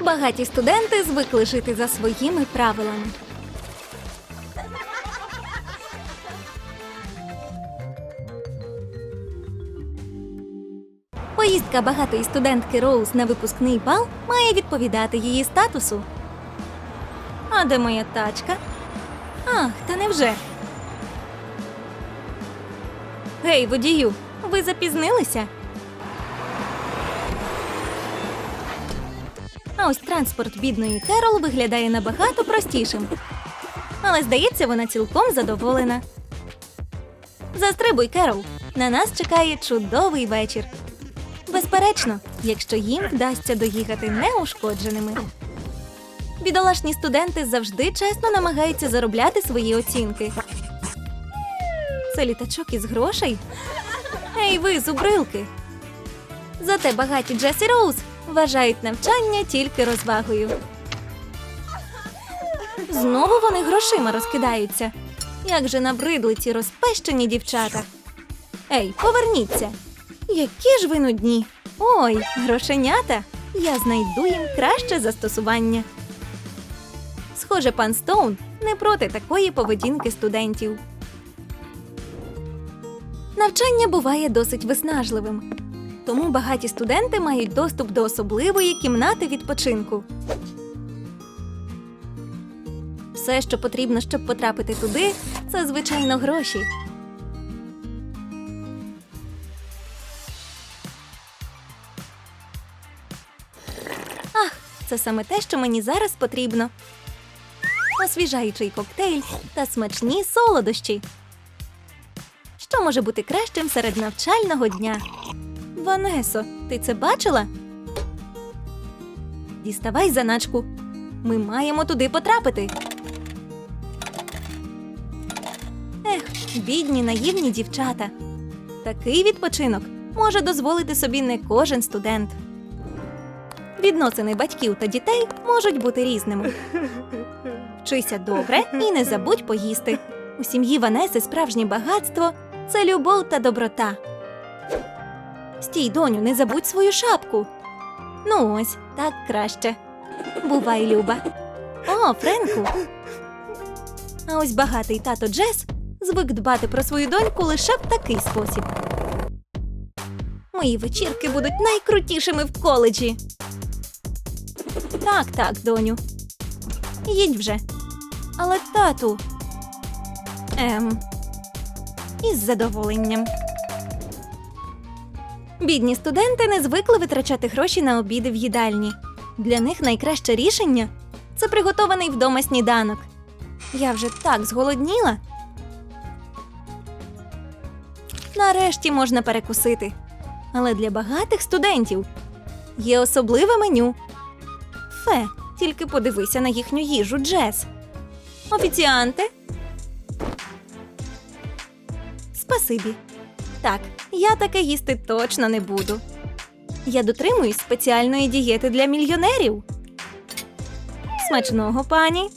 Багаті студенти звикли жити за своїми правилами. Поїздка багатої студентки Роуз на випускний бал має відповідати її статусу. А де моя тачка? Ах, та невже? Гей, водію, ви запізнилися? А ось транспорт бідної Керол виглядає набагато простішим. Але здається, вона цілком задоволена. Застрибуй, Керол. На нас чекає чудовий вечір. Безперечно, якщо їм вдасться доїхати неушкодженими. Бідолашні студенти завжди чесно намагаються заробляти свої оцінки. Це літачок із грошей? Ей, ви, зубрилки! Зате багаті Джесі Роуз вважають навчання тільки розвагою. Знову вони грошима розкидаються. Як же набридли ці розпещені дівчата. Ей, поверніться! Які ж ви нудні! Ой, грошенята! Я знайду їм краще застосування. Схоже, пан Стоун не проти такої поведінки студентів. Навчання буває досить виснажливим, тому багаті студенти мають доступ до особливої кімнати відпочинку. Все, що потрібно, щоб потрапити туди, це звичайно гроші. Ах, це саме те, що мені зараз потрібно. Освіжаючий коктейль та смачні солодощі. Що може бути кращим серед навчального дня? Ванесо, ти це бачила? Діставай заначку. Ми маємо туди потрапити. Ех, бідні наївні дівчата. Такий відпочинок може дозволити собі не кожен студент. Відносини батьків та дітей можуть бути різними. Вчися добре і не забудь поїсти. У сім'ї Ванеси справжнє багатство це любов та доброта. Стій, доню, не забудь свою шапку. Ну ось, так краще. Бувай, Люба. О, Френку. А ось багатий тато Джес звик дбати про свою доньку лише в такий спосіб. Мої вечірки будуть найкрутішими в коледжі. Так, так, доню. Їдь вже. Але тату. Ем. Із задоволенням. Бідні студенти не звикли витрачати гроші на обіди в їдальні. Для них найкраще рішення це приготований вдома сніданок. Я вже так зголодніла. Нарешті можна перекусити. Але для багатих студентів є особливе меню. Фе, тільки подивися на їхню їжу, Джес. Офіціанти. Спасибі. Так, я таке їсти точно не буду. Я дотримуюсь спеціальної дієти для мільйонерів. Смачного, пані.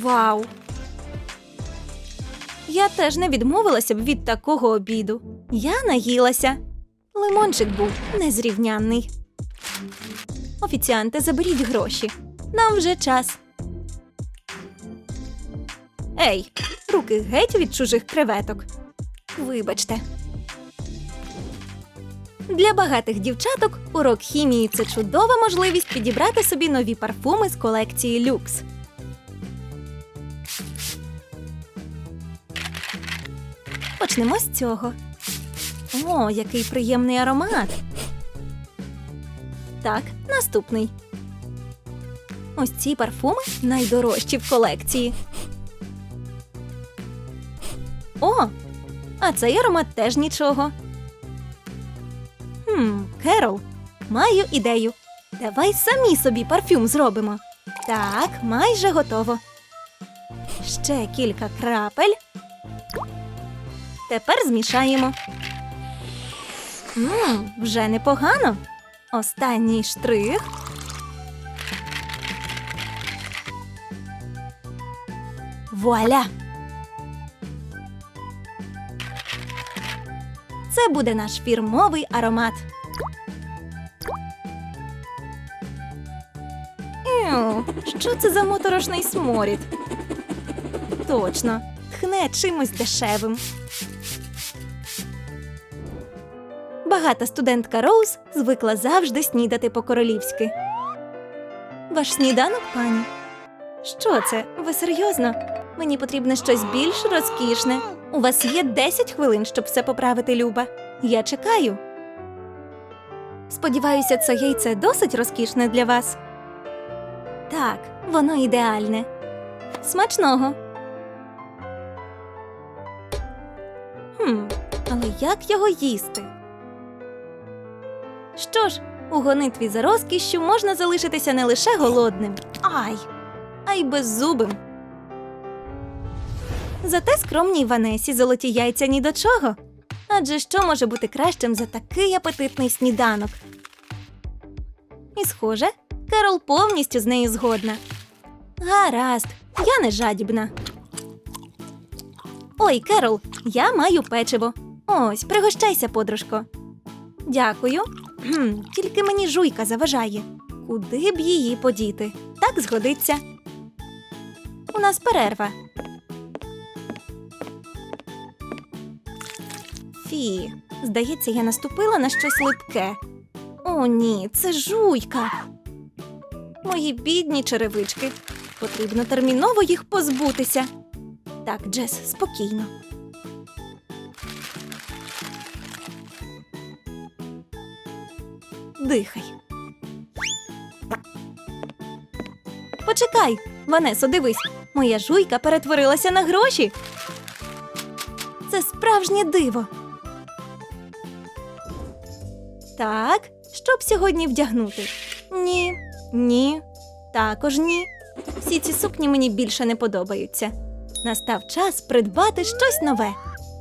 Вау. Я теж не відмовилася б від такого обіду. Я наїлася. Лимончик був незрівнянний. Офіціанти, заберіть гроші. Нам вже час. Ей, руки геть від чужих креветок. Вибачте. Для багатих дівчаток урок хімії це чудова можливість підібрати собі нові парфуми з колекції люкс. Почнемо з цього. О, який приємний аромат. Так, наступний. Ось ці парфуми найдорожчі в колекції. А цей аромат теж нічого. Хм, Керол, маю ідею. Давай самі собі парфюм зробимо. Так, майже готово. Ще кілька крапель. Тепер змішаємо. Мм, вже непогано. Останній штрих. Вуаля! Це буде наш фірмовий аромат. Ю, що це за моторошний сморід? Точно, тхне чимось дешевим. Багата студентка Роуз звикла завжди снідати по-королівськи. Ваш сніданок, пані. Що це? Ви серйозно? Мені потрібно щось більш розкішне. У вас є 10 хвилин, щоб все поправити, Люба. Я чекаю. Сподіваюся, це яйце досить розкішне для вас. Так, воно ідеальне. Смачного. Хм, але як його їсти? Що ж, у гонитві за розкішшю можна залишитися не лише голодним, ай, а й беззубим. Зате скромній Ванесі золоті яйця ні до чого. Адже що може бути кращим за такий апетитний сніданок? І схоже, Керол повністю з нею згодна. Гаразд, я не жадібна. Ой, Керол, я маю печиво. Ось, пригощайся, подружко. Дякую. Кхм, Тільки мені жуйка заважає. Куди б її подіти? Так згодиться. У нас перерва. Фі, здається, я наступила на щось липке. О, ні, це жуйка. Мої бідні черевички. Потрібно терміново їх позбутися. Так, Джес, спокійно. Дихай. Почекай, Ванесо, дивись, моя жуйка перетворилася на гроші. Це справжнє диво. Так, що б сьогодні вдягнути? Ні, ні, також ні. Всі ці сукні мені більше не подобаються. Настав час придбати щось нове.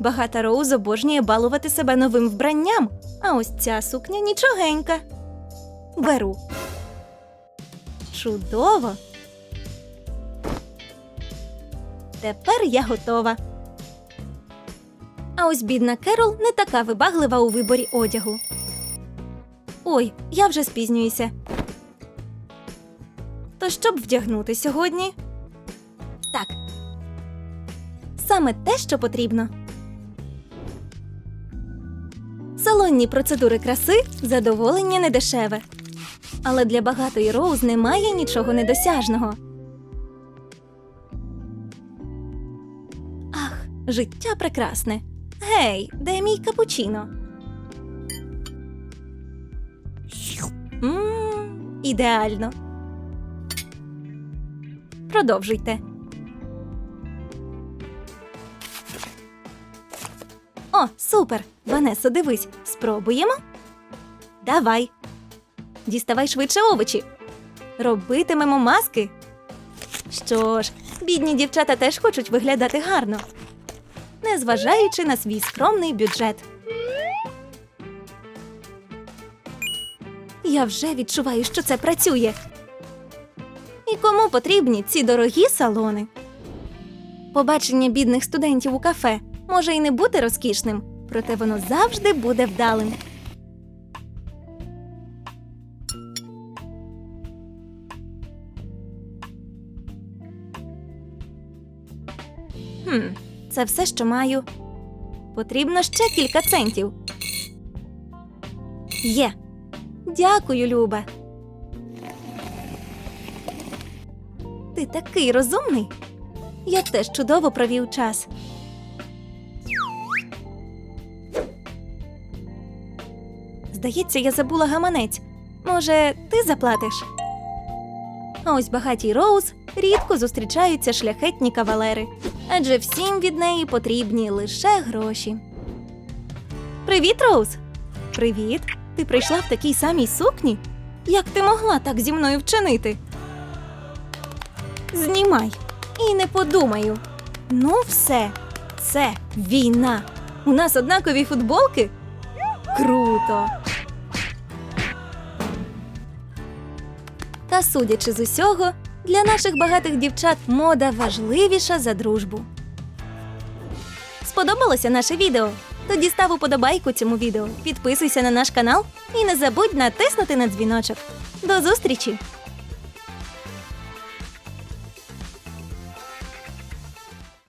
Багата Роуз обожнює балувати себе новим вбранням, а ось ця сукня нічогенька. Беру. Чудово. Тепер я готова. А ось бідна Керол не така вибаглива у виборі одягу. Ой, я вже спізнююся. То що б вдягнути сьогодні? Так. Саме те, що потрібно. Салонні процедури краси задоволення недешеве. Але для багатої Роуз немає нічого недосяжного. Ах, життя прекрасне. Гей, де мій капучино? Ідеально. Продовжуйте. О, супер! Ванесо, дивись, спробуємо? Давай. Діставай швидше овочі. Робитимемо маски. Що ж, бідні дівчата теж хочуть виглядати гарно, незважаючи на свій скромний бюджет. Я вже відчуваю, що це працює. І кому потрібні ці дорогі салони? Побачення бідних студентів у кафе може і не бути розкішним, проте воно завжди буде вдалим. Хм, це все, що маю. Потрібно ще кілька центів. Є. Дякую, Люба. Ти такий розумний. Я теж чудово провів час. Здається, я забула гаманець. Може, ти заплатиш? А ось багатій Роуз рідко зустрічаються шляхетні кавалери, адже всім від неї потрібні лише гроші. Привіт, Роуз! Привіт! Ти прийшла в такій самій сукні? Як ти могла так зі мною вчинити? Знімай і не подумаю. Ну, все, це війна. У нас однакові футболки? Круто. Та судячи з усього, для наших багатих дівчат мода важливіша за дружбу. Сподобалося наше відео? Тоді став уподобайку цьому відео, підписуйся на наш канал і не забудь натиснути на дзвіночок. До зустрічі!